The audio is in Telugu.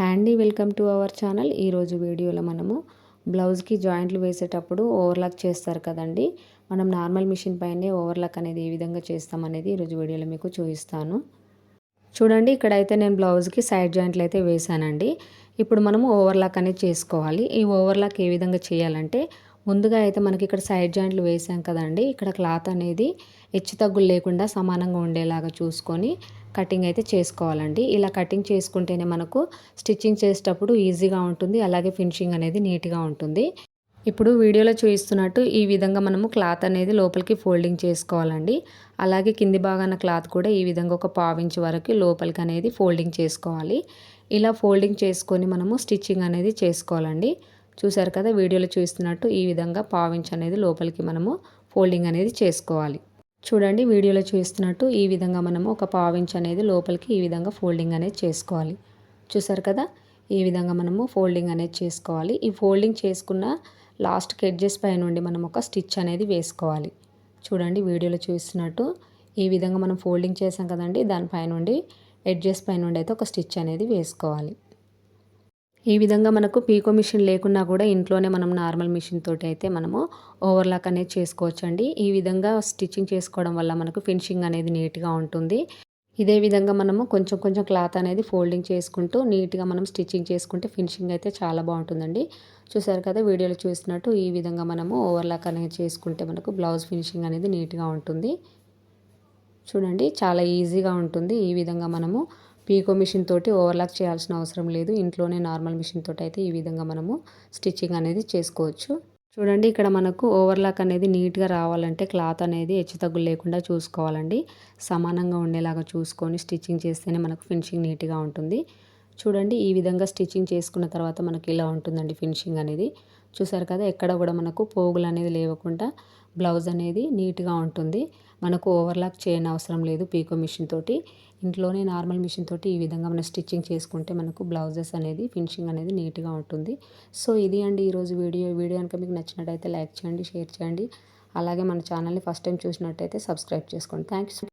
Handy welcome to our channel. ఈరోజు వీడియోలో మనము బ్లౌజ్కి జాయింట్లు వేసేటప్పుడు ఓవర్లాక్ చేస్తారు కదండి. మనం నార్మల్ మిషన్ పైనే ఓవర్లాక్ అనేది ఏ విధంగా చేస్తామనేది ఈరోజు వీడియోలో మీకు చూపిస్తాను. చూడండి ఇక్కడైతే నేను బ్లౌజ్కి సైడ్ జాయింట్లు అయితే వేసానండి ఇప్పుడు మనము ఓవర్లాక్ అనేది చేసుకోవాలి. ఈ ఓవర్లాక్ ఏ విధంగా చేయాలంటే ముందుగా అయితే మనకి ఇక్కడ సైడ్ జాయింట్లు వేసాం కదండి. ఇక్కడ క్లాత్ అనేది హెచ్చు తగ్గులు లేకుండా సమానంగా ఉండేలాగా చూసుకొని కటింగ్ అయితే చేసుకోవాలండి. ఇలా కటింగ్ చేసుకుంటేనే మనకు స్టిచ్చింగ్ చేసేటప్పుడు ఈజీగా ఉంటుంది. అలాగే ఫినిషింగ్ అనేది నీట్గా ఉంటుంది. ఇప్పుడు వీడియోలో చూపిస్తున్నట్టు ఈ విధంగా మనము క్లాత్ అనేది లోపలికి ఫోల్డింగ్ చేసుకోవాలండి. అలాగే కింది భాగాన క్లాత్ కూడా ఈ విధంగా ఒక పావించి వరకు లోపలికి అనేది ఫోల్డింగ్ చేసుకోవాలి. ఇలా ఫోల్డింగ్ చేసుకొని మనము స్టిచ్చింగ్ అనేది చేసుకోవాలండి. చూసారు కదా వీడియోలో చూస్తున్నట్టు ఈ విధంగా పావించ్ అనేది లోపలికి మనము ఫోల్డింగ్ అనేది చేసుకోవాలి. చూడండి వీడియోలో చూస్తున్నట్టు ఈ విధంగా మనము ఒక పావించ్ అనేది లోపలికి ఈ విధంగా ఫోల్డింగ్ అనేది చేసుకోవాలి. చూసారు కదా ఈ విధంగా మనము ఫోల్డింగ్ అనేది చేసుకోవాలి. ఈ ఫోల్డింగ్ చేసుకున్న లాస్ట్ ఎడ్జెస్ పై నుండి మనం ఒక స్టిచ్ అనేది వేసుకోవాలి. చూడండి వీడియోలో చూస్తున్నట్టు ఈ విధంగా మనం ఫోల్డింగ్ చేసాం కదండి దానిపై నుండి ఎడ్జెస్ పై నుండి అయితే ఒక స్టిచ్ అనేది వేసుకోవాలి. ఈ విధంగా మనకు పీకో మిషన్ లేకున్నా కూడా ఇంట్లోనే మనం నార్మల్ మిషన్ తోటి అయితే మనము ఓవర్లాక్ అనేది చేసుకోవచ్చు అండి ఈ విధంగా స్టిచ్చింగ్ చేసుకోవడం వల్ల మనకు ఫినిషింగ్ అనేది నీట్గా ఉంటుంది. ఇదే విధంగా మనము కొంచెం కొంచెం క్లాత్ అనేది ఫోల్డింగ్ చేసుకుంటూ నీట్గా మనం స్టిచ్చింగ్ చేసుకుంటే ఫినిషింగ్ అయితే చాలా బాగుంటుందండి. చూసారు కదా వీడియోలో చూసినట్టు ఈ విధంగా మనము ఓవర్లాక్ అనేది చేసుకుంటే మనకు బ్లౌజ్ ఫినిషింగ్ అనేది నీట్గా ఉంటుంది. చూడండి చాలా ఈజీగా ఉంటుంది. ఈ విధంగా మనము పీకో మిషన్ తోటి ఓవర్లాక్ చేయాల్సిన అవసరం లేదు. ఇంట్లోనే నార్మల్ మిషన్ తోటి అయితే ఈ విధంగా మనము స్టిచ్చింగ్ అనేది చేసుకోవచ్చు. చూడండి ఇక్కడ మనకు ఓవర్లాక్ అనేది నీట్గా రావాలంటే క్లాత్ అనేది హెచ్చుతగ్గులు లేకుండా చూసుకోవాలండి. సమానంగా ఉండేలాగా చూసుకొని స్టిచ్చింగ్ చేస్తేనే మనకు ఫినిషింగ్ నీట్గా ఉంటుంది. చూడండి ఈ విధంగా స్టిచ్చింగ్ చేసుకున్న తర్వాత మనకి ఇలా ఉంటుందండి ఫినిషింగ్ అనేది. చూసారు కదా ఎక్కడ కూడా మనకు పోగులు అనేది లేవకుండా బ్లౌజ్ అనేది నీట్గా ఉంటుంది. మనకు ఓవర్లాక్ చేయని అవసరం లేదు పీకో మిషన్ తోటి. ఇంట్లోనే నార్మల్ మిషన్ తోటి ఈ విధంగా మనం స్టిచ్చింగ్ చేసుకుంటే మనకు బ్లౌజెస్ అనేది ఫినిషింగ్ అనేది నీట్గా ఉంటుంది. సో ఇది అండి ఈరోజు వీడియో. వీడియో కనుక మీకు నచ్చినట్టయితే లైక్ చేయండి షేర్ చేయండి. అలాగే మన ఛానల్ని ఫస్ట్ టైం చూసినట్టయితే సబ్స్క్రైబ్ చేసుకోండి. Thank you